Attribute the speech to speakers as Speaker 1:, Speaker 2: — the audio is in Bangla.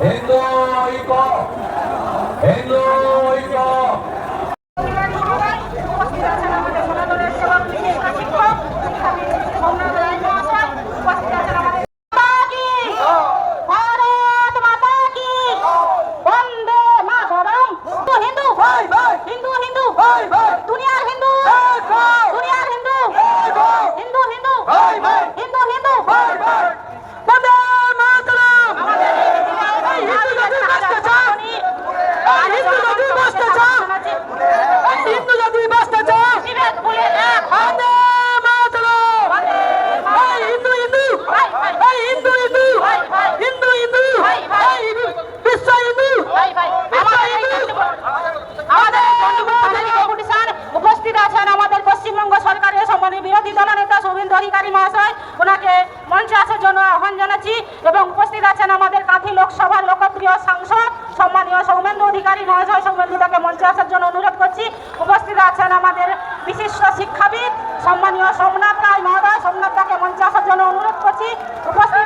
Speaker 1: হিন্দু ঐক্য হিন্দু ঐক্য
Speaker 2: দুনিয়ার হিন্দু দুনিয়ার হিন্দু হিন্দু হিন্দু হিন্দু হিন্দু মাননীয় বিরোধী দলনেতা শুভেন্দু অধিকারী মহাশয়, ওনাকে মঞ্চে আসার জন্য আহ্বান জানাচ্ছি এবং উপস্থিত আছেন আমাদের কাঁথি লোকসভার লোকপ্রিয় সাংসদ, সম্মানীয় সৌমেন্দু অধিকারী মহাশয় সৌমেন্দুটাকে মঞ্চে আসার জন্য অনুরোধ করছি। উপস্থিত আছেন আমাদের বিশিষ্ট শিক্ষাবিদ, সম্মানীয় সোমনাথ রায় মহাশয় সোমনাথ মঞ্চে আসার জন্য অনুরোধ করছি। উপস্থিত